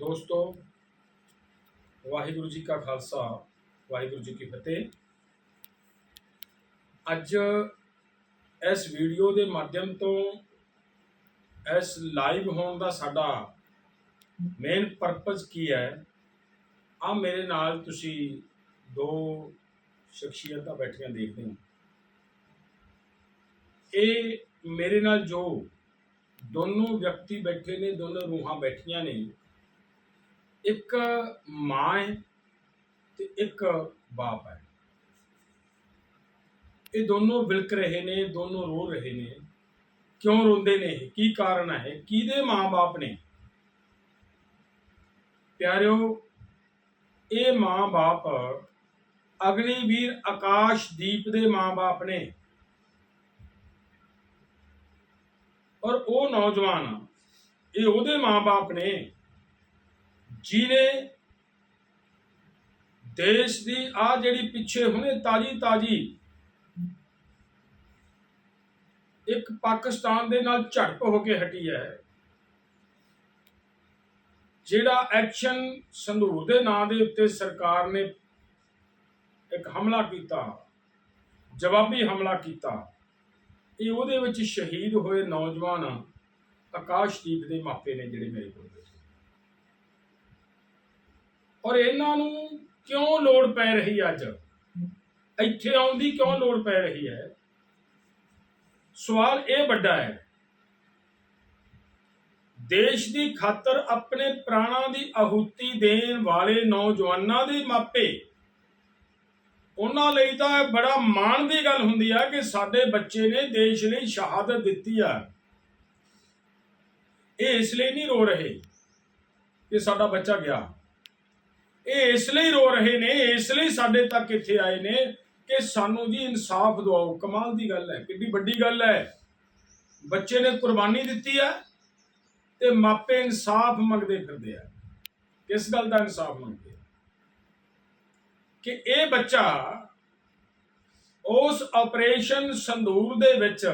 ਦੋਸਤੋ, ਵਾਹਿਗੁਰੂ ਜੀ ਕਾ ਖਾਲਸਾ, ਵਾਹਿਗੁਰੂ ਜੀ ਕੀ ਫਤਿਹ। ਅੱਜ ਇਸ ਵੀਡੀਓ ਦੇ ਮਾਧਿਅਮ ਤੋਂ ਇਸ ਲਾਈਵ ਹੋਣ ਦਾ ਸਾਡਾ ਮੇਨ ਪਰਪਸ ਕੀ ਹੈ ਆ ਮੇਰੇ ਨਾਲ ਤੁਸੀਂ ਦੋ ਸ਼ਖਸੀਅਤਾਂ ਬੈਠੀਆਂ ਦੇਖਦੇ ਹੋ। ਇਹ ਮੇਰੇ ਨਾਲ ਜੋ ਦੋਨੋਂ ਵਿਅਕਤੀ ਬੈਠੇ ਨੇ, ਦੋਨੋਂ ਰੂਹਾਂ ਬੈਠੀਆਂ ਨੇ ਇੱਕ ਮਾਂ ਹੈ ਤੇ ਇੱਕ ਬਾਪ ਹੈ। ਇਹ ਦੋਨੋਂ ਵਿਲਕ ਰਹੇ ਨੇ, ਦੋਨੋਂ ਰੋ ਰਹੇ ਨੇ। ਕਿਉਂ ਰੋਂਦੇ ਨੇ? ਇਹ? ਕੀ ਕਾਰਨ ਹੈ? ਕਿਹਦੇ ਮਾਂ-ਬਾਪ ਨੇ? ਪਿਆਰਿਓ, ਇਹ ਮਾਂ-ਬਾਪ ਅਗਨੀਵੀਰ ਆਕਾਸ਼ਦੀਪ ਦੇ ਮਾਂ-ਬਾਪ ਨੇ। ਔਰ ਉਹ ਨੌਜਵਾਨ, ਇਹ ਉਹਦੇ ਮਾਂ-ਬਾਪ ਨੇ। ਜਿਨੇ ਦੇਸ਼ ਦੀ ਆ ਜਿਹੜੀ ਪਿੱਛੇ ਹੁਣੇ ਤਾਜੀ ਤਾਜੀ ਇੱਕ ਪਾਕਿਸਤਾਨ ਦੇ ਨਾਲ ਝੜਪ ਹੋ ਕੇ ਹਟੀ ਹੈ, ਜਿਹੜਾ ਐਕਸ਼ਨ ਸੰਧੂਰ ਦੇ ਨਾਂ ਦੇ ਉੱਤੇ ਸਰਕਾਰ ਨੇ ਇੱਕ ਹਮਲਾ ਕੀਤਾ, ਜਵਾਬੀ ਹਮਲਾ ਕੀਤਾ, ਇਹ ਉਹਦੇ ਵਿੱਚ ਸ਼ਹੀਦ ਹੋਏ ਨੌਜਵਾਨ ਆਕਾਸ਼ਦੀਪ ਦੇ ਮਾਪੇ ਨੇ ਜਿਹੜੇ ਮੇਰੇ ਕੋਲ। ਔਰ ਇਹਨਾਂ ਨੂੰ ਕਿਉਂ ਲੋੜ ਪੈ ਰਹੀ ਅੱਜ? ਇੱਥੇ ਆਉਣ ਦੀ ਕਿਉਂ ਲੋੜ ਪੈ ਰਹੀ ਹੈ? ਸਵਾਲ ਇਹ ਵੱਡਾ ਹੈ, ਦੇਸ਼ ਦੀ ਖਾਤਰ ਆਪਣੇ ਪ੍ਰਾਣਾਂ ਦੀ ਆਹੂਤੀ ਦੇਣ ਵਾਲੇ ਨੌਜਵਾਨਾਂ ਦੇ ਮਾਪੇ, ਉਹਨਾਂ ਲਈ ਤਾਂ ਇਹ ਬੜਾ ਮਾਣ ਦੀ ਗੱਲ ਹੁੰਦੀ ਆ ਕਿ ਸਾਡੇ ਬੱਚੇ ਨੇ ਦੇਸ਼ ਲਈ ਸ਼ਹਾਦਤ ਦਿੱਤੀ ਆ। ਇਹ ਇਸ ਲਈ ਨਹੀਂ ਰੋ ਰਹੇ ਕਿ ਸਾਡਾ ਬੱਚਾ ਗਿਆ। ਇਹ ਇਸ ਲਈ ਰੋ ਰਹੇ ਨੇ, ਇਸ ਲਈ ਸਾਡੇ ਤੱਕ ਇੱਥੇ ਆਏ ਨੇ ਕਿ ਸਾਨੂੰ ਜੀ ਇਨਸਾਫ ਦਿਵਾਓ। ਕਮਾਲ ਦੀ ਗੱਲ ਹੈ ਕਿੰਨੀ ਵੱਡੀ ਗੱਲ ਹੈ। ਬੱਚੇ ਨੇ ਕੁਰਬਾਨੀ ਦਿੱਤੀ ਹੈ ਤੇ ਮਾਪੇ ਇਨਸਾਫ ਮੰਗਦੇ ਫਿਰਦੇ ਆ। ਕਿਸ ਗੱਲ ਦਾ ਇਨਸਾਫ ਮੰਗਦੇ ਆ? ਕਿ ਇਹ ਬੱਚਾ ਉਸ ਆਪਰੇਸ਼ਨ ਸੰਧੂਰ ਦੇ ਵਿੱਚ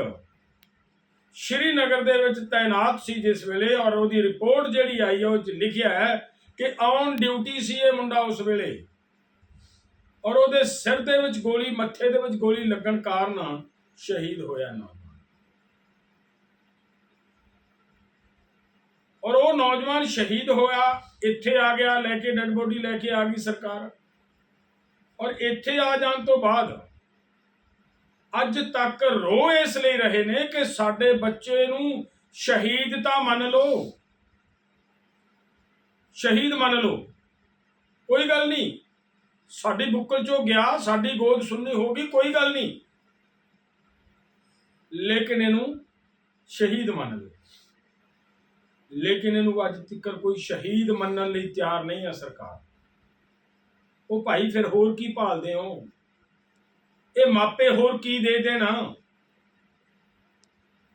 ਸ਼੍ਰੀਨਗਰ ਦੇ ਵਿੱਚ ਤਾਇਨਾਤ ਸੀ ਜਿਸ ਵੇਲੇ ਔਰ ਉਹਦੀ ਰਿਪੋਰਟ ਜਿਹੜੀ ਆਈ ਹੈ ਉਹ ਚ ਲਿਖਿਆ ਹੈ ਕਿ ਔਨ ਡਿਊਟੀ ਸੀ ਇਹ ਮੁੰਡਾ ਉਸ ਵੇਲੇ। ਔਰ ਉਹਦੇ ਸਿਰ ਦੇ ਵਿੱਚ ਗੋਲੀ, ਮੱਥੇ ਦੇ ਵਿੱਚ ਗੋਲੀ ਲੱਗਣ ਕਾਰਨ ਸ਼ਹੀਦ ਹੋਇਆ ਨੌਜਵਾਨ। ਔਰ ਉਹ ਨੌਜਵਾਨ ਸ਼ਹੀਦ ਹੋਇਆ, ਇੱਥੇ ਆ ਗਿਆ, ਲੈ ਕੇ ਡੈਡ ਬੋਡੀ ਲੈ ਕੇ ਆ ਗਈ ਸਰਕਾਰ। ਔਰ ਇੱਥੇ ਆ ਜਾਣ ਤੋਂ ਬਾਅਦ ਅੱਜ ਤੱਕ ਰੋ ਇਸ ਲਈ ਰਹੇ ਨੇ ਕਿ ਸਾਡੇ ਬੱਚੇ ਨੂੰ ਸ਼ਹੀਦ ਤਾਂ ਮੰਨ ਲਓ ਸ਼ਹੀਦ ਮੰਨ ਲਓ। ਕੋਈ ਗੱਲ ਨਹੀਂ। ਸਾਡੀ ਬੁੱਕਲ ਚੋਂ ਗਿਆ, ਸਾਡੀ ਗੋਦ ਸੁਣਨੀ ਹੋਗੀ ਕੋਈ ਗੱਲ ਨਹੀਂ। ਲੇਕਿਨ ਇਹਨੂੰ ਸ਼ਹੀਦ ਮੰਨ ਲਓ। ਲੇਕਿਨ ਇਹਨੂੰ ਅੱਜ ਤੱਕ ਕੋਈ ਸ਼ਹੀਦ ਮੰਨਣ ਲਈ ਤਿਆਰ ਨਹੀਂ ਹੈ ਸਰਕਾਰ। ਉਹ ਭਾਈ ਫਿਰ ਹੋਰ ਕੀ ਭਾਲਦੇ ਹੋ? ਇਹ ਮਾਪੇ ਹੋਰ ਕੀ ਦੇ ਦੇਣਾ?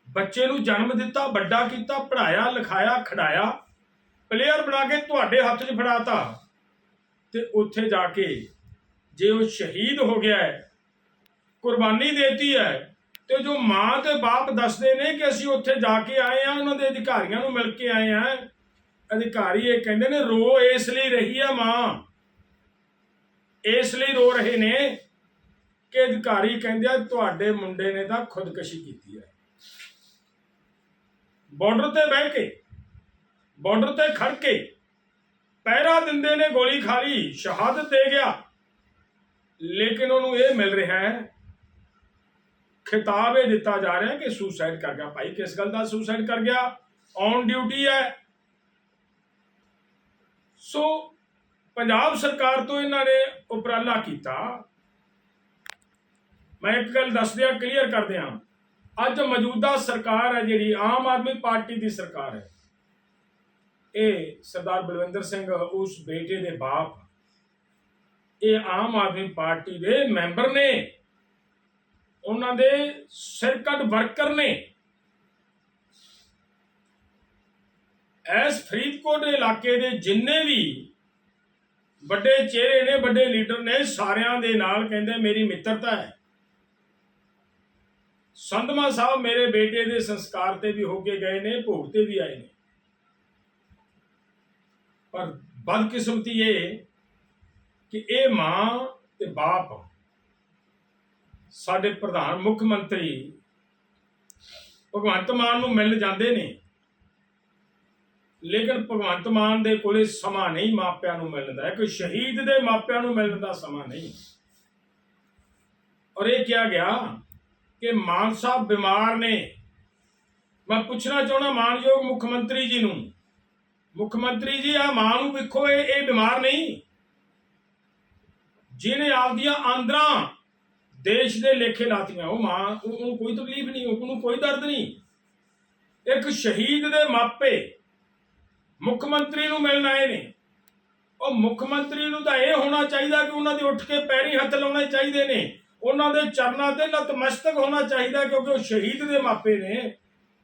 ਬੱਚੇ ਨੂੰ ਜਨਮ ਦਿੱਤਾ, ਵੱਡਾ ਕੀਤਾ ਪੜਾਇਆ ਲਿਖਾਇਆ ਖੜਾਇਆ ਪਲੇਅਰ ਬਣਾ ਕੇ ਤੁਹਾਡੇ ਹੱਥ 'ਚ ਫੜਾਤਾ। ਤੇ ਉੱਥੇ ਜਾ ਕੇ ਜੇ ਉਹ ਸ਼ਹੀਦ ਹੋ ਗਿਆ ਹੈ, ਕੁਰਬਾਨੀ ਦੇਤੀ ਹੈ, ਤੇ ਜੋ ਮਾਂ ਤੇ ਬਾਪ ਦੱਸਦੇ ਨੇ ਕਿ ਅਸੀਂ ਉੱਥੇ ਜਾ ਕੇ ਆਏ ਆ ਉਹਨਾਂ ਦੇ ਅਧਿਕਾਰੀਆਂ ਨੂੰ ਮਿਲ ਕੇ ਆਏ ਆ ਅਧਿਕਾਰੀ ਇਹ ਕਹਿੰਦੇ ਨੇ, ਰੋ ਇਸ ਲਈ ਰਹੀ ਆ ਮਾਂ। ਇਸ ਲਈ ਰੋ ਰਹੇ ਨੇ ਕਿ ਅਧਿਕਾਰੀ ਕਹਿੰਦੇ ਆ, ਤੁਹਾਡੇ ਮੁੰਡੇ ਨੇ ਤਾਂ ਖੁਦਕਸ਼ੀ ਕੀਤੀ ਹੈ। ਬਾਰਡਰ ਤੇ ਬਹਿ ਕੇ ਬਾਰਡਰ ਤੇ ਖੜ ਕੇ ਪਹਿਰਾ ਦਿੰਦੇ ਨੇ ਗੋਲੀ ਖਾ ਲਈ ਸ਼ਹਾਦਤ ਦੇ ਗਿਆ। ਲੇਕਿਨ ਉਹਨੂੰ ਇਹ ਮਿਲ ਰਿਹਾ ਹੈ, ਖਿਤਾਬ ਇਹ ਦਿੱਤਾ ਜਾ ਰਿਹਾ ਕਿ ਸੁਸਾਈਡ ਕਰ ਗਿਆ। ਭਾਈ, ਕਿਸ ਗੱਲ ਦਾ ਸੁਸਾਈਡ ਕਰ ਗਿਆ? ਔਨ ਡਿਊਟੀ ਹੈ। ਸੋ ਪੰਜਾਬ ਸਰਕਾਰ ਤੋਂ ਇਹਨਾਂ ਨੇ ਉਪਰਾਲਾ ਕੀਤਾ। ਮੈਂ ਇੱਕ ਗੱਲ ਦੱਸ ਦਿਆਂ ਕਲੀਅਰ ਕਰ ਦਿਆਂ। ਅੱਜ ਮੌਜੂਦਾ ਸਰਕਾਰ ਹੈ ਜਿਹੜੀ, ਆਮ ਆਦਮੀ ਪਾਰਟੀ ਦੀ ਸਰਕਾਰ ਹੈ। ਇਹ ਸਰਦਾਰ ਬਲਵਿੰਦਰ ਸਿੰਘ ਉਸ ਬੇਟੇ ਦੇ ਬਾਪ ਇਹ ਆਮ ਆਦਮੀ ਪਾਰਟੀ ਦੇ ਮੈਂਬਰ ਨੇ। ਉਹਨਾਂ ਦੇ ਸਿਰਕਟ ਵਰਕਰ ਨੇ। ਐਸ ਫਰੀਦਕੋਟ ਇਲਾਕੇ ਦੇ ਜਿੰਨੇ ਵੀ ਵੱਡੇ ਚਿਹਰੇ ਨੇ, ਵੱਡੇ ਲੀਡਰ ਨੇ, ਸਾਰਿਆਂ ਦੇ ਨਾਲ ਕਹਿੰਦੇ ਮੇਰੀ ਮਿੱਤਰਤਾ ਹੈ। ਸੰਧਮਾ ਸਾਹਿਬ ਮੇਰੇ ਬੇਟੇ ਦੇ ਸੰਸਕਾਰ ਤੇ ਵੀ ਹੋ ਕੇ ਗਏ ਨੇ, ਭੋਗ ਤੇ ਵੀ ਆਏ ਨੇ। ਪਰ ਬਦਕਿਸਮਤੀ ਇਹ ਕਿ ਇਹ ਮਾਂ ਤੇ ਬਾਪ ਸਾਡੇ ਪ੍ਰਧਾਨ ਮੁੱਖ ਮੰਤਰੀ ਭਗਵੰਤ ਮਾਨ ਨੂੰ ਮਿਲ ਜਾਂਦੇ ਨੇ, ਲੇਕਿਨ ਭਗਵੰਤ ਮਾਨ ਦੇ ਕੋਲੇ ਸਮਾਂ ਨਹੀਂ ਮਾਪਿਆਂ ਨੂੰ ਮਿਲਣ ਦਾ ਇੱਕ ਸ਼ਹੀਦ ਦੇ ਮਾਪਿਆਂ ਨੂੰ ਮਿਲਣ ਦਾ ਸਮਾਂ ਨਹੀਂ। ਔਰ ਇਹ ਕਿਹਾ ਗਿਆ ਕਿ ਮਾਨ ਸਾਹਿਬ ਬਿਮਾਰ ਨੇ। ਮੈਂ ਪੁੱਛਣਾ ਚਾਹੁੰਦਾ ਮਾਨਯੋਗ ਮੁੱਖ ਮੰਤਰੀ ਜੀ ਨੂੰ ਮੁੱਖ ਮੰਤਰੀ ਜੀ ਆ ਮਾਂ ਨੂੰ ਵੇਖੋ, ਇਹ ਇਹ ਬਿਮਾਰ ਨਹੀਂ। ਜਿਹਨੇ ਆਪਦੀਆਂ ਆਂਦਰਾਂ ਦੇਸ਼ ਦੇ ਲੇਖੇ ਲਾਤੀਆਂ, ਉਹ ਮਾਂ, ਉਹ- ਉਹਨੂੰ ਕੋਈ ਤਕਲੀਫ ਨਹੀਂ, ਉਹਨੂੰ ਕੋਈ ਦਰਦ ਨਹੀਂ। ਇੱਕ ਸ਼ਹੀਦ ਦੇ ਮਾਪੇ ਮੁੱਖ ਮੰਤਰੀ ਨੂੰ ਮਿਲਣ ਆਏ ਨੇ। ਉਹ ਮੁੱਖ ਮੰਤਰੀ ਨੂੰ ਤਾਂ ਇਹ ਹੋਣਾ ਚਾਹੀਦਾ ਕਿ ਉਹਨਾਂ ਦੇ ਉੱਠ ਕੇ ਪੈਰੀ ਹੱਥ ਲਾਉਣੇ ਚਾਹੀਦੇ ਨੇ। ਉਹਨਾਂ ਦੇ ਚਰਨਾਂ ਤੇ ਨਤਮਸਤਕ ਹੋਣਾ ਚਾਹੀਦਾ ਕਿਉਂਕਿ ਉਹ ਸ਼ਹੀਦ ਦੇ ਮਾਪੇ ਨੇ।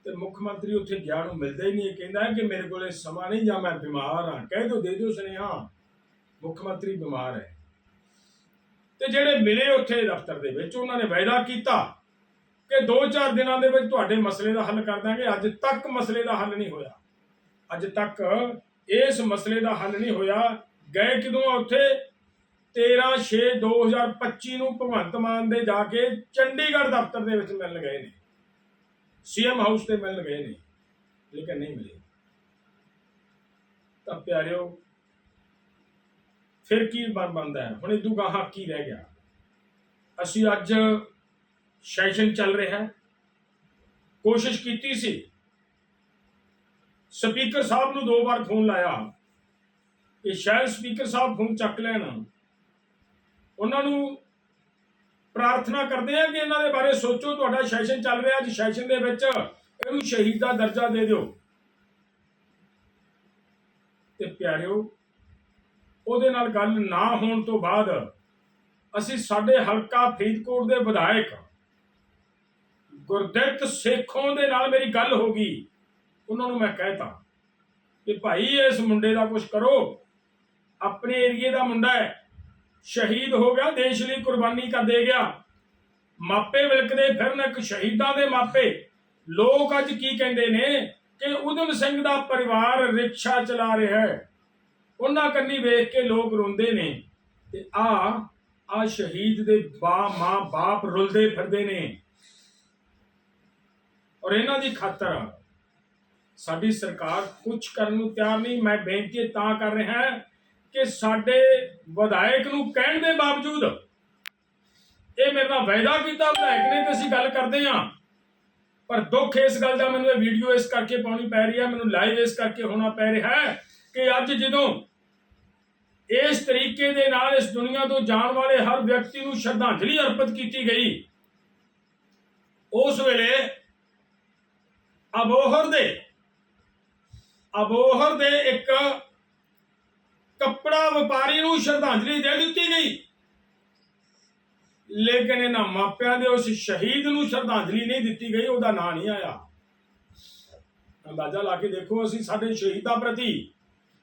ਤੇ ਮੁੱਖ ਮੰਤਰੀ ਉੱਥੇ ਗਿਆ ਨੂੰ ਮਿਲਦਾ ਹੀ ਨਹੀਂ ਕਹਿੰਦਾ ਕਿ ਮੇਰੇ ਕੋਲੇ ਸਮਾਂ ਨਹੀਂ ਜਾਂ ਮੈਂ ਬਿਮਾਰ ਹਾਂ। ਕਹਿ ਦੋ, ਦੇ ਦਿਓ ਸੁਨੇਹਾ। ਮੁੱਖ ਮੰਤਰੀ ਬਿਮਾਰ ਹੈ। ਤੇ ਜਿਹੜੇ ਮਿਲੇ ਉੱਥੇ ਦਫ਼ਤਰ ਦੇ ਵਿੱਚ, ਉਹਨਾਂ ਨੇ ਵਾਅਦਾ ਕੀਤਾ ਕਿ 2-4 ਦਿਨਾਂ ਦੇ ਵਿੱਚ ਤੁਹਾਡੇ ਮਸਲੇ ਦਾ ਹੱਲ ਕਰ ਦਾਂਗੇ। ਅੱਜ ਤੱਕ ਮਸਲੇ ਦਾ ਹੱਲ ਨਹੀਂ ਹੋਇਆ। ਅੱਜ ਤੱਕ ਇਸ ਮਸਲੇ ਦਾ ਹੱਲ ਨਹੀਂ ਹੋਇਆ। ਗਏ ਕਿਦੋਂ ਆ ਉੱਥੇ? 13/6/2025 ਨੂੰ ਭਗਵੰਤ ਮਾਨ ਦੇ ਜਾ ਕੇ ਚੰਡੀਗੜ੍ਹ ਦਫ਼ਤਰ ਦੇ ਵਿੱਚ ਮਿਲਣ ਗਏ ਨੇ। ਸੀਐਮ ਹਾਊਸ ਤੇ ਮਿਲਣ ਗਏ ਨੇ ਲੇਕਿਨ ਨਹੀਂ ਮਿਲੇ। ਤਾਂ ਪਿਆਰਿਓ, ਫਿਰ ਕੀ ਬਣ ਬੰਦਾ ਹੈ? ਹੁਣ ਇਦੂ ਗਾਹਾਂ ਕੀ ਰਹਿ ਗਿਆ? ਅਸੀਂ ਅੱਜ ਸੈਸ਼ਨ ਚੱਲ ਰਿਹਾ ਹੈ। ਕੋਸ਼ਿਸ਼ ਕੀਤੀ ਸੀ। ਸਪੀਕਰ ਸਾਹਿਬ ਨੂੰ ਦੋ ਵਾਰ ਫੋਨ ਲਾਇਆ। ਕਿ ਸ਼ਾਇਦ ਸਪੀਕਰ ਸਾਹਿਬ ਫੋਨ ਚੱਕ ਲੈਣ। ਉਹਨਾਂ ਨੂੰ ਪ੍ਰਾਰਥਨਾ ਕਰਦੇ ਹਾਂ ਕਿ ਇਹਨਾਂ ਦੇ ਬਾਰੇ ਸੋਚੋ, ਤੁਹਾਡਾ ਸੈਸ਼ਨ ਚੱਲ ਰਿਹਾ ਅੱਜ ਸੈਸ਼ਨ ਦੇ ਵਿੱਚ। ਇਹਨੂੰ ਸ਼ਹੀਦ ਦਾ ਦਰਜਾ ਦੇ ਦਿਓ। ਤੇ ਪਿਆਰਿਓ, ਉਹਦੇ ਨਾਲ ਗੱਲ ਨਾ ਹੋਣ ਤੋਂ ਬਾਅਦ ਅਸੀਂ ਸਾਡੇ ਹਲਕਾ ਫਰੀਦਕੋਟ ਦੇ ਵਿਧਾਇਕ ਗੁਰਦਿੱਤ ਸੇਖੋਂ ਦੇ ਨਾਲ ਮੇਰੀ ਗੱਲ ਹੋ ਗਈ। ਉਹਨਾਂ ਨੂੰ ਮੈਂ ਕਹਿਤਾ ਕਿ ਭਾਈ, ਇਸ ਮੁੰਡੇ ਦਾ ਕੁਝ ਕਰੋ। ਆਪਣੇ ਏਰੀਏ ਦਾ ਮੁੰਡਾ ਹੈ। ਸ਼ਹੀਦ ਹੋ ਗਿਆ, ਦੇਸ਼ ਲਈ ਕੁਰਬਾਨੀ ਕਰ ਦੇ ਗਿਆ। ਮਾਪੇ ਵਿਲਕਦੇ ਫਿਰਨ ਇੱਕ ਸ਼ਹੀਦਾਂ ਦੇ ਮਾਪੇ। ਲੋਕ ਅੱਜ ਕੀ ਕਹਿੰਦੇ ਨੇ ਕਿ ਉਦਮ ਸਿੰਘ ਦਾ ਪਰਿਵਾਰ ਰਿਕਸ਼ਾ ਚਲਾ ਰਿਹਾ ਹੈ। ਉਹਨਾਂ ਕੰਨੀ ਵੇਖ ਕੇ ਲੋਕ ਰੋਂਦੇ ਨੇ ਤੇ ਆ ਆ ਸ਼ਹੀਦ ਦੇ ਬਾ, ਮਾਂ, ਬਾਪ ਰੁਲਦੇ ਫਿਰਦੇ ਨੇ। ਔਰ ਇਹਨਾਂ ਦੀ ਖਾਤਰ ਸਾਡੀ ਸਰਕਾਰ ਕੁਝ ਕਰਨ ਨੂੰ ਤਿਆਰ ਨਹੀਂ, ਮੈਂ ਬੇਨਤੀ ਤਾਂ ਕਰ ਰਿਹਾ ਹਾਂ ਕਿ ਸਾਡੇ ਵਿਧਾਇਕ ਨੂੰ ਕਹਿਣ ਦੇ ਬਾਵਜੂਦ ਇਹ ਮੇਰੇ ਨਾਲ ਵਾਅਦਾ ਕੀਤਾ, ਵਿਧਾਇਕ ਨੇ ਕਿ ਅਸੀਂ ਗੱਲ ਕਰਦੇ ਹਾਂ। ਪਰ ਦੁੱਖ ਇਸ ਗੱਲ ਦਾ ਮੈਨੂੰ ਇਹ ਵੀਡੀਓ ਇਸ ਕਰਕੇ ਪਾਉਣੀ ਪੈ ਰਹੀ ਹੈ, ਮੈਨੂੰ ਲਾਈਵ ਇਸ ਕਰਕੇ ਹੋਣਾ ਪੈ ਰਿਹਾ ਹੈ ਕਿ ਅੱਜ ਜਦੋਂ ਇਸ ਤਰੀਕੇ ਦੇ ਨਾਲ ਇਸ ਦੁਨੀਆ ਤੋਂ ਜਾਣ ਵਾਲੇ ਹਰ ਵਿਅਕਤੀ ਨੂੰ ਸ਼ਰਧਾਂਜਲੀ ਅਰਪਿਤ ਕੀਤੀ ਗਈ, ਉਸ ਵੇਲੇ ਅਬੋਹਰ ਦੇ ਅਬੋਹਰ ਦੇ ਇੱਕ ਕੱਪੜਾ ਵਪਾਰੀ ਨੂੰ ਸ਼ਰਧਾਂਜਲੀ ਦੇ ਦਿੱਤੀ ਗਈ। ਲੇਕਿਨ ਇਹਨਾਂ ਮਾਪਿਆਂ ਦੇ ਉਸ ਸ਼ਹੀਦ ਨੂੰ ਸ਼ਰਧਾਂਜਲੀ ਨਹੀਂ ਦਿੱਤੀ ਗਈ, ਉਹਦਾ ਨਾਂ ਨਹੀਂ ਆਇਆ। ਅੰਦਾਜ਼ਾ ਲਾ ਕੇ ਦੇਖੋ, ਅਸੀਂ ਸਾਡੇ ਸ਼ਹੀਦਾਂ ਪ੍ਰਤੀ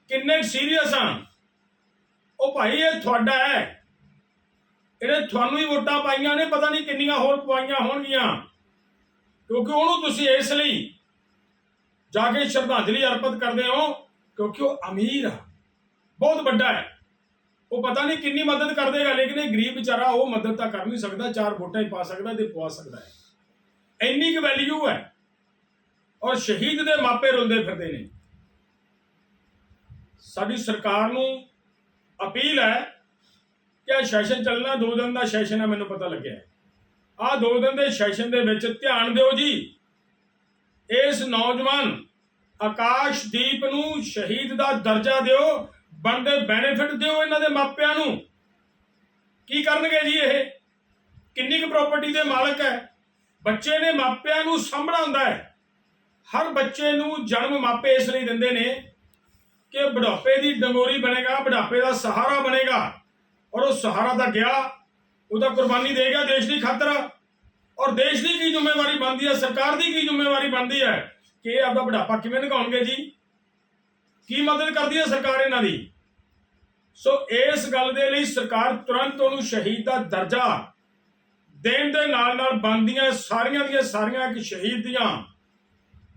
ਕਿੰਨੇ ਸੀਰੀਅਸ ਹਾਂ। ਉਹ ਭਾਈ, ਇਹ ਤੁਹਾਡਾ ਹੈ। ਇਹਨੇ ਤੁਹਾਨੂੰ ਹੀ ਵੋਟਾਂ ਪਾਈਆਂ ਨੇ, ਪਤਾ ਨਹੀਂ ਕਿੰਨੀਆਂ ਹੋਰ ਪਵਾਈਆਂ ਹੋਣਗੀਆਂ। ਕਿਉਂਕਿ ਉਹਨੂੰ ਤੁਸੀਂ ਇਸ ਲਈ ਜਾ ਕੇ ਸ਼ਰਧਾਂਜਲੀ ਅਰਪਿਤ ਕਰਦੇ ਹੋ, ਕਿਉਂਕਿ ਉਹ ਅਮੀਰ ਆ। ਬਹੁਤ ਵੱਡਾ ਹੈ। ਉਹ ਪਤਾ ਨਹੀਂ ਕਿੰਨੀ ਮਦਦ ਕਰ ਦੇਗਾ ਲੇਕਿਨ ਇਹ ਗਰੀਬ ਵਿਚਾਰਾ ਉਹ ਮਦਦ ਤਾਂ ਕਰ ਨਹੀਂ ਸਕਦਾ, ਚਾਰ ਵੋਟਾਂ ਹੀ ਪਾ ਸਕਦਾ ਤੇ ਪਵਾ ਸਕਦਾ ਹੈ। ਇੰਨੀ ਕੁ ਵੈਲਿਊ ਹੈ। ਔਰ ਸ਼ਹੀਦ ਦੇ ਮਾਪੇ ਰੁਲਦੇ ਫਿਰਦੇ ਨੇ। ਸਾਡੀ ਸਰਕਾਰ ਨੂੰ ਅਪੀਲ ਹੈ ਕਿ ਇਹ ਸੈਸ਼ਨ ਚੱਲਣਾ, ਦੋ ਦਿਨ ਦਾ ਸੈਸ਼ਨ ਹੈ, ਮੈਨੂੰ ਪਤਾ ਲੱਗਿਆ। ਆ ਦੋ ਦਿਨ ਦੇ ਸੈਸ਼ਨ ਦੇ ਵਿੱਚ ਧਿਆਨ ਦਿਓ ਜੀ। ਇਸ ਨੌਜਵਾਨ ਆਕਾਸ਼ਦੀਪ ਨੂੰ ਸ਼ਹੀਦ ਦਾ ਦਰਜਾ ਦਿਓ। ਬਣਦੇ ਬੈਨੀਫਿਟ ਦਿਓ ਇਹਨਾਂ ਦੇ ਮਾਪਿਆਂ ਨੂੰ। ਕੀ ਕਰਨਗੇ ਜੀ ਇਹ? ਕਿੰਨੀ ਕੁ ਪ੍ਰਾਪਰਟੀ ਦੇ ਮਾਲਕ ਹੈ? ਬੱਚੇ ਨੇ ਮਾਪਿਆਂ ਨੂੰ ਸਾਂਭਣਾ ਹੁੰਦਾ ਹੈ। ਹਰ ਬੱਚੇ ਨੂੰ ਜਨਮ ਮਾਪੇ ਇਸ ਲਈ ਦਿੰਦੇ ਨੇ ਕਿ ਬੁਢਾਪੇ ਦੀ ਡੰਗੋਰੀ ਬਣੇਗਾ, ਬੁਢਾਪੇ ਦਾ ਸਹਾਰਾ ਬਣੇਗਾ ਔਰ ਉਹ ਸਹਾਰਾ ਤਾਂ ਗਿਆ, ਉਹਦਾ ਕੁਰਬਾਨੀ ਦੇਗਾ ਦੇਸ਼ ਦੀ ਖਾਤਰ। ਔਰ ਦੇਸ਼ ਦੀ ਕੀ ਜ਼ਿੰਮੇਵਾਰੀ ਬਣਦੀ ਹੈ, ਸਰਕਾਰ ਦੀ ਕੀ ਜ਼ਿੰਮੇਵਾਰੀ ਬਣਦੀ ਹੈ ਕਿ ਇਹ ਆਪਦਾ ਬੁਢਾਪਾ ਕਿਵੇਂ ਨਿਭਾਉਣਗੇ ਜੀ? ਕੀ ਮਦਦ ਕਰਦੀ ਹੈ ਸਰਕਾਰ ਇਹਨਾਂ ਦੀ? ਸੋ ਇਸ ਗੱਲ ਦੇ ਲਈ ਸਰਕਾਰ ਤੁਰੰਤ ਉਹਨੂੰ ਸ਼ਹੀਦ ਦਾ ਦਰਜਾ ਦੇਣ ਦੇ ਨਾਲ ਨਾਲ ਬਣਦੀਆਂ ਸਾਰੀਆਂ ਦੀਆਂ ਸਾਰੀਆਂ ਇੱਕ ਸ਼ਹੀਦ ਦੀਆਂ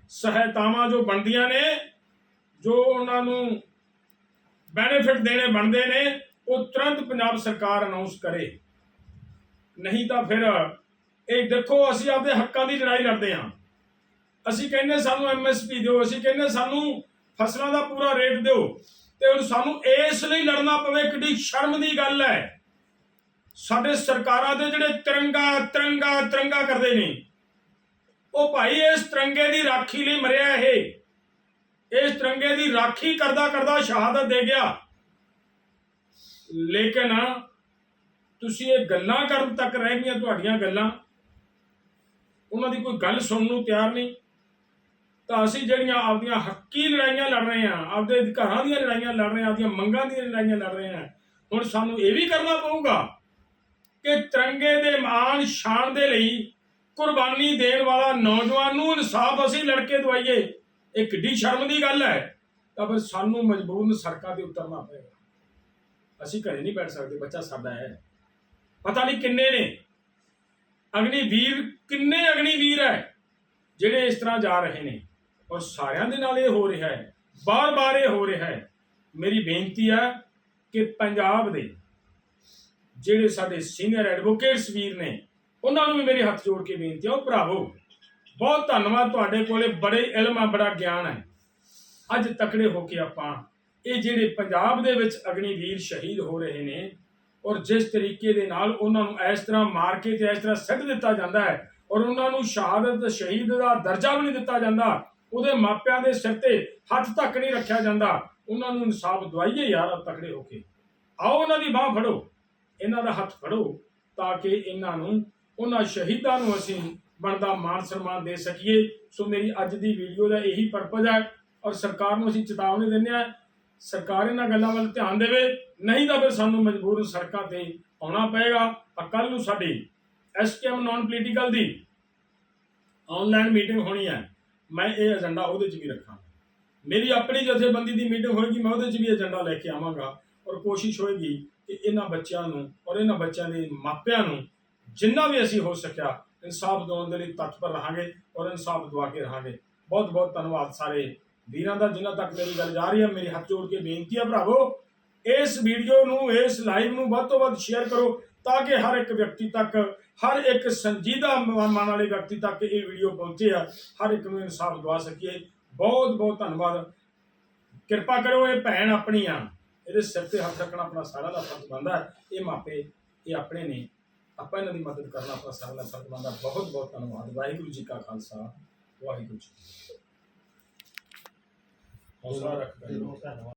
ਸਹਾਇਤਾਵਾਂ ਜੋ ਬਣਦੀਆਂ ਨੇ, ਜੋ ਉਹਨਾਂ ਨੂੰ ਬੈਨੀਫਿਟ ਦੇਣੇ ਬਣਦੇ ਨੇ, ਉਹ ਤੁਰੰਤ ਪੰਜਾਬ ਸਰਕਾਰ ਅਨਾਉਂਸ ਕਰੇ। ਨਹੀਂ ਤਾਂ ਫਿਰ ਇਹ ਦੇਖੋ ਅਸੀਂ ਆਪਦੇ ਹੱਕਾਂ ਦੀ ਲੜਾਈ ਲੜਦੇ ਹਾਂ। ਅਸੀਂ ਕਹਿੰਦੇ ਸਾਨੂੰ ਐਮਐਸਪੀ ਦਿਓ, ਅਸੀਂ ਕਹਿੰਦੇ ਸਾਨੂੰ ਫਸਲਾਂ ਦਾ ਪੂਰਾ ਰੇਟ ਦਿਓ। ਤੇ ਹੁਣ ਸਾਨੂੰ ਇਸ ਲਈ ਲੜਨਾ ਪਵੇ, ਕਿੱਡੀ ਸ਼ਰਮ ਦੀ ਗੱਲ ਹੈ। ਸਾਡੇ ਸਰਕਾਰਾਂ ਦੇ ਜਿਹੜੇ ਤਿਰੰਗਾ ਤਿਰੰਗਾ ਤਿਰੰਗਾ ਕਰਦੇ ਨੇ, ਉਹ ਭਾਈ ਇਸ ਤਿਰੰਗੇ ਦੀ ਰਾਖੀ ਲਈ ਮਰਿਆ ਇਹ। ਇਸ ਤਿਰੰਗੇ ਦੀ ਰਾਖੀ ਕਰਦਾ ਕਰਦਾ ਸ਼ਹਾਦਤ ਦੇ ਗਿਆ। ਲੇਕਿਨ ਤੁਸੀਂ ਇਹ ਗੱਲਾਂ ਕਰਨ ਤੱਕ ਰਹਿ ਗਈਆਂ, ਤੁਹਾਡੀਆਂ ਗੱਲਾਂ। ਉਹਨਾਂ ਦੀ ਕੋਈ ਗੱਲ ਸੁਣਨ ਨੂੰ ਤਿਆਰ ਨਹੀਂ। ਤਾਂ ਅਸੀਂ ਜਿਹੜੀਆਂ ਆਪਦੀਆਂ ਹੱਕੀ ਲੜਾਈਆਂ ਲੜ ਰਹੇ ਹਾਂ, ਆਪਦੇ ਅਧਿਕਾਰਾਂ ਦੀਆਂ ਲੜਾਈਆਂ ਲੜ ਰਹੇ ਹਾਂ, ਆਪਦੀਆਂ ਮੰਗਾਂ ਦੀਆਂ ਲੜਾਈਆਂ ਲੜ ਰਹੇ ਹਾਂ, ਹੁਣ ਸਾਨੂੰ ਇਹ ਵੀ ਕਰਨਾ ਪਊਗਾ ਕਿ ਤਿਰੰਗੇ ਦੇ ਮਾਣ ਸ਼ਾਨ ਦੇ ਲਈ ਕੁਰਬਾਨੀ ਦੇਣ ਵਾਲਾ ਨੌਜਵਾਨ ਨੂੰ ਇਨਸਾਫ ਅਸੀਂ ਲੜਕੇ ਦਵਾਈਏ। ਇਹ ਕਿੱਡੀ ਸ਼ਰਮ ਦੀ ਗੱਲ ਹੈ। ਤਾਂ ਫਿਰ ਸਾਨੂੰ ਮਜਬੂਰਨ ਸੜਕਾਂ ਤੇ ਉਤਰਨਾ ਪਏਗਾ। ਅਸੀਂ ਘਰੇ ਨਹੀਂ ਬੈਠ ਸਕਦੇ, ਬੱਚਾ ਸਾਡਾ ਹੈ। ਪਤਾ ਨਹੀਂ ਕਿੰਨੇ ਨੇ। ਅਗਨੀ ਵੀਰ ਕਿੰਨੇ ਅਗਨੀ ਵੀਰ ਹੈ ਜਿਹੜੇ ਇਸ ਤਰ੍ਹਾਂ ਜਾ ਰਹੇ ਨੇ। ਔਰ ਸਾਰਿਆਂ ਦੇ ਨਾਲ ਇਹ ਹੋ ਰਿਹਾ ਹੈ, ਬਾਰ-ਬਾਰ ਇਹ ਹੋ ਰਿਹਾ ਹੈ। ਮੇਰੀ ਬੇਨਤੀ ਹੈ ਕਿ ਪੰਜਾਬ ਦੇ ਜਿਹੜੇ ਸਾਡੇ ਸੀਨੀਅਰ ਐਡਵੋਕੇਟਸ ਵੀਰ ਨੇ, ਉਹਨਾਂ ਨੂੰ ਵੀ ਮੇਰੇ ਹੱਥ ਜੋੜ ਕੇ ਬੇਨਤੀ ਹੈ ਉਹ ਭਰਾਵੋ, ਬਹੁਤ ਧੰਨਵਾਦ ਤੁਹਾਡੇ ਕੋਲੇ, ਬੜੇ ਇਲਮ ਆ, ਬੜਾ ਗਿਆਨ ਹੈ। ਅੱਜ ਤਕੜੇ ਹੋ ਕੇ ਆਪਾਂ ਇਹ ਜਿਹੜੇ ਪੰਜਾਬ ਦੇ ਵਿੱਚ ਅਗਨੀ ਵੀਰ ਸ਼ਹੀਦ ਹੋ ਰਹੇ ਨੇ, ਔਰ ਜਿਸ ਤਰੀਕੇ ਦੇ ਨਾਲ ਉਹਨਾਂ ਨੂੰ ਇਸ ਤਰ੍ਹਾਂ ਮਾਰ ਕੇ ਤੇ ਇਸ ਤਰ੍ਹਾਂ ਸਿੱਟ ਦਿੱਤਾ ਜਾਂਦਾ ਹੈ, ਔਰ ਉਹਨਾਂ ਨੂੰ ਸ਼ਹਾਦਤ, ਸ਼ਹੀਦ ਦਾ ਦਰਜਾ ਵੀ ਨਹੀਂ ਦਿੱਤਾ ਜਾਂਦਾ ਉਹਦੇ ਮਾਪਿਆਂ ਦੇ ਸਿਰ ਤੇ ਹੱਥ ਤੱਕ ਨਹੀਂ ਰੱਖਿਆ ਜਾਂਦਾ। ਉਹਨਾਂ ਨੂੰ ਇਨਸਾਫ ਦਵਾਈਏ ਯਾਰ ਤਕੜੇ ਹੋ ਕੇ। ਆਓ ਉਹਨਾਂ ਦੀ ਬਾਹ ਫੜੋ। ਇਹਨਾਂ ਦਾ ਹੱਥ ਫੜੋ ਤਾਂ ਕਿ ਇਹਨਾਂ ਨੂੰ, ਉਹਨਾਂ ਸ਼ਹੀਦਾਂ ਨੂੰ ਅਸੀਂ ਬਣਦਾ ਮਾਨ ਸਨਮਾਨ ਦੇ ਸਕੀਏ। ਸੋ ਮੇਰੀ ਅੱਜ ਦੀ ਵੀਡੀਓ ਦਾ ਇਹੀ ਪਰਪਸ ਹੈ ਔਰ ਸਰਕਾਰ ਨੂੰ ਅਸੀਂ ਚੇਤਾਵਨੀ ਦਿੰਦੇ ਹਾਂ, ਸਰਕਾਰ ਇਹਨਾਂ ਗੱਲਾਂ ਵੱਲ ਧਿਆਨ ਦੇਵੇ। ਨਹੀਂ ਤਾਂ ਫਿਰ ਸਾਨੂੰ ਮਜਬੂਰਨ ਸੜਕਾਂ ਤੇ ਆਉਣਾ ਪਏਗਾ। ਕੱਲ ਨੂੰ ਸਾਡੀ ਐਸਕੇਐਮ ਨਾਨ ਪੋਲੀਟੀਕਲ ਦੀ ਆਨਲਾਈਨ ਮੀਟਿੰਗ ਹੋਣੀ ਹੈ। ਮੈਂ ਇਹ ਏਜੰਡਾ ਉਹਦੇ 'ਚ ਵੀ ਰੱਖਾਂ ਮੇਰੀ ਆਪਣੀ ਜਥੇਬੰਦੀ ਦੀ ਮੀਟਿੰਗ ਹੋਏਗੀ, ਮੈਂ ਉਹਦੇ 'ਚ ਵੀ ਏਜੰਡਾ ਲੈ ਕੇ ਆਵਾਂਗਾ ਔਰ ਕੋਸ਼ਿਸ਼ ਹੋਏਗੀ ਕਿ ਇਹਨਾਂ ਬੱਚਿਆਂ ਨੂੰ ਔਰ ਇਹਨਾਂ ਬੱਚਿਆਂ ਦੇ ਮਾਪਿਆਂ ਨੂੰ ਜਿੰਨਾ ਵੀ ਅਸੀਂ ਹੋ ਸਕਿਆ ਇਨਸਾਫ ਦਿਵਾਉਣ ਦੇ ਲਈ ਤਤਪਰ ਰਹਾਂਗੇ ਔਰ ਇਨਸਾਫ ਦਵਾ ਕੇ ਰਹਾਂਗੇ। ਬਹੁਤ ਬਹੁਤ ਧੰਨਵਾਦ ਸਾਰੇ ਵੀਰਾਂ ਦਾ ਜਿਨ੍ਹਾਂ ਤੱਕ ਮੇਰੀ ਗੱਲ ਜਾ ਰਹੀ ਹੈ, ਮੇਰੇ ਹੱਥ ਜੋੜ ਕੇ ਬੇਨਤੀ ਹੈ ਭਰਾਵੋ, ਇਸ ਵੀਡੀਓ ਨੂੰ, ਇਸ ਲਾਈਵ ਨੂੰ ਵੱਧ ਤੋਂ ਵੱਧ ਸ਼ੇਅਰ ਕਰੋ। ਤਾਂ ਕਿ ਹਰ ਇੱਕ ਵਿਅਕਤੀ ਤੱਕ, ਹਰ ਇੱਕ ਸੰਜੀਦਾ ਮਨ ਵਾਲੇ ਵਿਅਕਤੀ ਤੱਕ ਇਹ ਵੀਡੀਓ ਪਹੁੰਚੇ ਆ। ਹਰ ਇੱਕ ਨੂੰ ਇਨਸਾਫ ਦਵਾ ਸਕੀਏ। ਬਹੁਤ ਬਹੁਤ ਧੰਨਵਾਦ। ਕਿਰਪਾ ਕਰੋ ਇਹ ਭੈਣ ਆਪਣੀ ਆ ਇਹਦੇ ਸਿਰ ਤੇ ਹੱਥ ਰੱਖਣਾ ਆਪਣਾ ਸਾਰਾ ਦਾ ਫਰਜ਼ ਬਣਦਾ ਇਹ ਮਾਪੇ, ਇਹ ਆਪਣੇ ਨੇ। ਆਪਾਂ ਇਹਨਾਂ ਦੀ ਮਦਦ ਕਰਨਾ ਆਪਣਾ ਸਾਰਾ ਦਾ ਫਰਜ਼ ਬਣਦਾ। ਬਹੁਤ ਬਹੁਤ ਧੰਨਵਾਦ। ਵਾਹਿਗੁਰੂ ਜੀ ਕਾ ਖਾਲਸਾ। ਵਾਹਿਗੁਰੂ ਜੀ ਹੌਸਲਾ ਰੱਖ ਭੈਣੋ। ਧੰਨਵਾਦ।